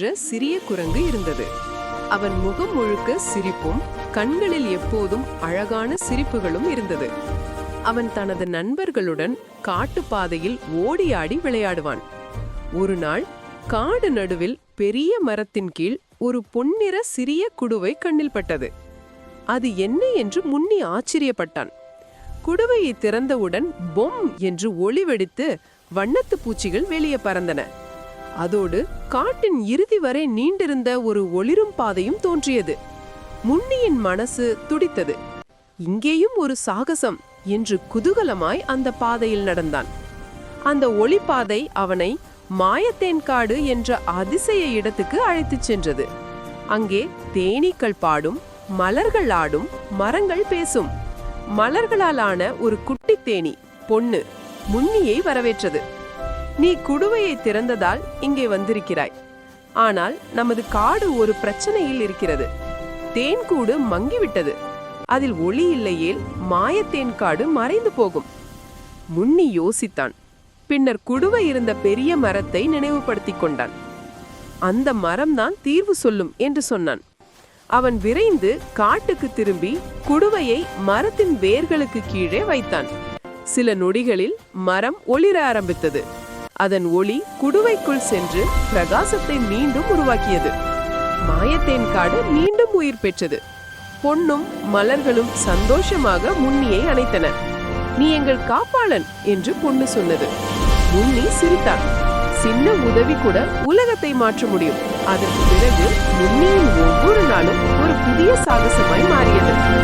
என்ற சிறிய குரங்கு இருந்தது. அவன் முகம் முழுக்க சிரிப்பும் கண்களில் எப்போதும் அழகான சிரிப்புகளும் இருந்தது. அவன் தனது நண்பர்களுடன் காட்டுப்பாதையில் ஓடியாடி விளையாடுவான். ஒரு நாள் காடு நடுவில் பெரிய மரத்தின் கீழ் ஒரு பொன்னிற சிறிய குடுவை கண்ணில் பட்டது. அது என்ன என்று முன்னி ஆச்சரியப்பட்டான். குடுவையை திறந்தவுடன் பொம் என்று ஒளி வெடித்து வண்ணத்து பூச்சிகள் வெளியே பறந்தன. அதோடு காட்டின் இறுதி வரை நீண்டிருந்த ஒரு ஒளிரும் பாதையும் தோன்றியது. முன்னியின் மனசு துடித்தது. இங்கேயும் ஒரு சாகசம் என்று குதூகலமாய் அந்த பாதையில் நடந்தான். அந்த ஒளிப்பாதை அவனை மாயத்தேன்காடு என்ற அதிசய இடத்துக்கு அழைத்துச் சென்றது. அங்கே தேனீக்கள் பாடும் மலர்கள் ஆடும் மரங்கள் பேசும். மலர்களாலான ஒரு குட்டி தேனி பொண்ணு முன்னியை வரவேற்றது. நீ குடுவையை திறந்ததால் இங்கே வந்திருக்கிறாய். ஆனால் நமது காடு ஒரு பிரச்சனையில் இருக்கிறது. தேன்கூடு மங்கிவிட்டது. அதில் ஒளி இல்லையேல் மாயத்தேன் காடு மறைந்து போகும். முன்னி யோசித்தான். பின்னர் குடுவை இருந்த பெரிய மரத்தை நினைவுபடுத்திக் கொண்டான். அந்த மரம்தான் தீர்வு சொல்லும் என்று சொன்னான். அவன் விரைந்து காட்டுக்கு திரும்பி குடுவையை மரத்தின் வேர்களுக்கு கீழே வைத்தான். சில நொடிகளில் மரம் ஒளிர ஆரம்பித்தது. அதன் ஒளி குடுவைக்குள் சென்று பிரகாசத்தை மீண்டும் உருவாக்கியது. மாயத்தேன் காடு மீண்டும் உயிர் பெற்றது. பொன்னும் மலர்களும் சந்தோஷமாக முன்னியை அணைத்தன. நீ எங்கள் காப்பாளன் என்று பொண்ணு சொன்னது. முன்னி சிரித்தான் சின்ன உதவி கூட உலகத்தை மாற்ற முடியும். அதற்கு பிறகு முன்னியின் ஒவ்வொரு நாளும் ஒரு புதிய சாகசமாய் மாறியது.